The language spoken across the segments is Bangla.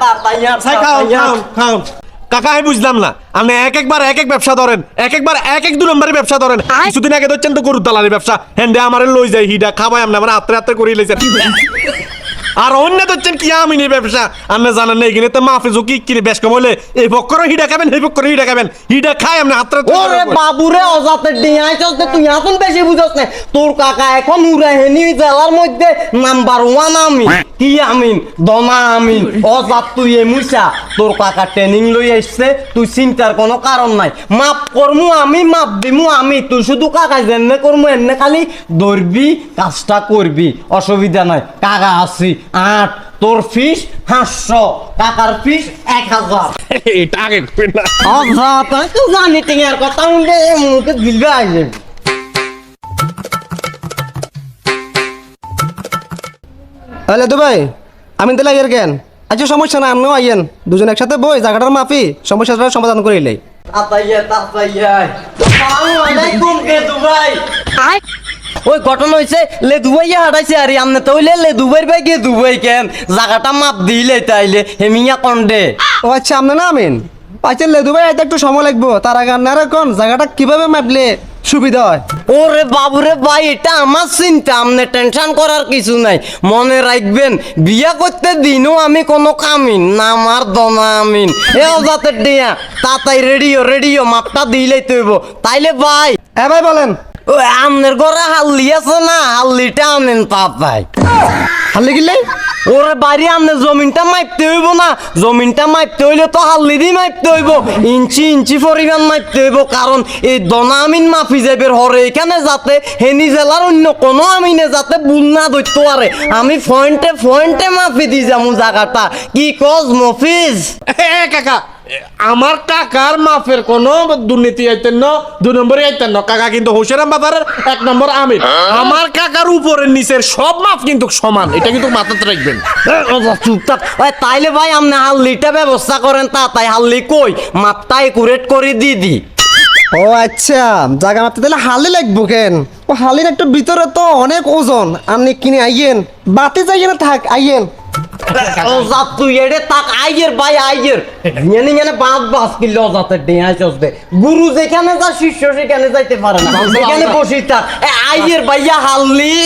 তাতাইয়া খাও খাও খাও। কাকা আমি বুঝলাম না। আপনি এক একবার এক এক ব্যবসা ধরেন। এক একবার এক এক দু নম্বরের ব্যবসা ধরেন। কিছুদিন আগে ধরছেন তো গরুর দালালি ব্যবসা। হ্যান্ডে আমার লই যায় হিডা। খাবাই আপনি আমার হাতে হাতে করে লইছেন। আর অন্য ধরছেন কি আমিনি ব্যবসা। আপনি জানেন না এখানে তো মাফি ঝুঁকি কিনে বেশ কম হলে এই বক্কর হিডা খাবেন এই বক্কর হিডা খাবেন। হিডা খাই আপনি আত্রে ওরে বাবুরে অজাতে ডিয়াই চলতে তুই এখন বেশি বুঝছ না। তোর কাকা এখন উড়াহেনি জেলার মধ্যে নাম্বার ওয়ান আমি কি আমিন? দমা আমিন। অজাত তুই এ মুইসা তোর কাকা ট্রেনিং লই আসছে তুই চিন্তার কোনো কারণ নাই। মাপ করমু আমি মাপ দিমু আমি তুই শুধু কাকা যেনে করমু এনে খালি ধরবি কাজটা করবি। অসুবিধা নাই কাকা আছি আট তোর ফিস হাঁসশো কাকার ফিস এক হাজার। এটা আগে না। আচ্ছা তো জানি টিঙের কথা উঠে মুখে গিলবে আসবে তাহলে তো ভাই আমি তাহলে আইয়ের কেন? আচ্ছা সমস্যা না আপনিও আইয়েন। দুজন একসাথে বই জায়গাটার মাফি সমস্যাটার সমাধান তাতাইয়া আসসালামু আলাইকুম কেতু ভাই? ওই ঘটনা হয়েছে লে দুবাইয়া হাঁটাইছে আর আমনে তো হইলে লে দুবাই ভাই গিয়ে দুবাই কেন? জায়গাটা মাপ দিলে তাইলে হেমিয়া কন্ডে ও আচ্ছা আপনি না আমিন? আচ্ছা লেদু ভাই এত একটু সময় লাগবো। তার আগে আপনারা কোন? জায়গাটা কীভাবে মাপলে সুবিধা হয়? ওরে বাবুরে ভাই এটা আমার চিন্তা আমনে টেনশন করার কিছু নাই। মনে রাখবেন বিয়া করতে দিনও আমি কোনো কামিন না আমার দমা আমিন। এ অজাতের দিয়া তাতাই রেডিও রেডিও মাপটা দিলেই তৈব তাইলে ভাই। হ্যাঁ ভাই বলেন। ও আমনের ঘরে হাল্লি আছে না হাল্লিটা আনেন পাপাই। হাল্লি গিলে? ওরে বাড়ি আমনে জমিনটা মাপতে হইব না জমিনটা মাপতে হইলে তো হাল্লি দিয়ে মাপতে হইব ইঞ্চি ইঞ্চি পরিমাণ মাপতে হইব কারণ এই দনা আমিন মাফি যাইবের হরে এখানে যাতে হেনি জেলার অন্য কোনো আমিনে যাতে ভুল না ধরতে পারে। আমি পয়েন্টে পয়েন্টে মাফি দি যাব জায়গাটা। কি কজ মফিজ? কাকা আমার টাকার মাফের কোনো দুর্নীতি আইতেন না দুই নম্বরে আইতেন না। কাকা কিন্তু হোসেরাম বাজারের এক নম্বর আমির। আমার কাকার উপরের নিচের সব মাপ কিন্তু সমান এটা কিন্তু মাথাতে রাখবেন। তাইলে ভাই আপনি হাল্লিটা ব্যবস্থা করেন তা তাই হাল্লি কই? মাপটা একুরেট করে দি দি। ও আচ্ছা জায়গা মাপতে তাহলে হালি লাগবো কেন? ও হালির একটু ভিতরে তো অনেক ওজন। আপনি কিনে আইয়েন। বাতি যাইয়ে না থাক আইয়েন। অজাত তুই এড়ে তাক bay ভাই আইয়ের। ইয়ানি ইয়ানে বাঁধ বাস কিলো অজাতের ডিঙায় চলতে গুরু যেখানে যা শিষ্য সেখানে যাইতে পারে না। সেখানে বসি থাক bay আইয়ের ভাইয়া হাল্লি।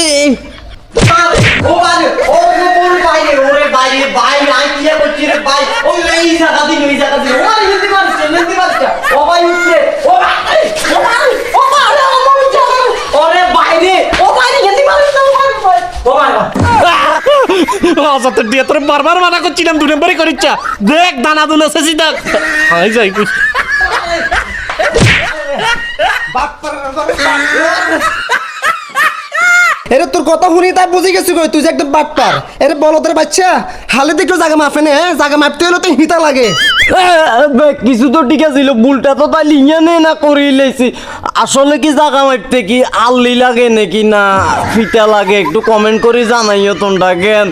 ও বাইরে ও ওরে বাইরে ওরে বাইরে বাইরে আই কি করছি রে ভাই। ও এই জায়গা দিন ne জায়গা দিন ও আরে নিতে পারছে নিতে পারছে ও ভাই উঠছে ও ভাই ও ভাই ও ভাই ও ভাই ওরে বাইরে ও বাইরে নিতে পারছে ও ভাই ও ভাই অজাতের দিয়ে তোর বারবার মানা করছিলাম, দু নম্বরই করিচ্ছা। দেখ, দানা দুলো দেখ। হাই যাই এরে, তোর কথা শুনি তাই বুঝে গেছি কই, তুই যে একদম বাটপার। এরে, বলদের বাচ্চা, হালে দেখল জাগা মাফে নে জাগা জায়গা মাপতে হলো তো হিতা লাগে। কিছু তো ঠিক আছিল বুলটা তো তাই লিঙে নে করি লেছি। আসলে কি জাগা মারতে কি আল্লি লাগে নাকি না? ফিটা লাগে, একটু কমেন্ট করে জানাইও তোমরা কেন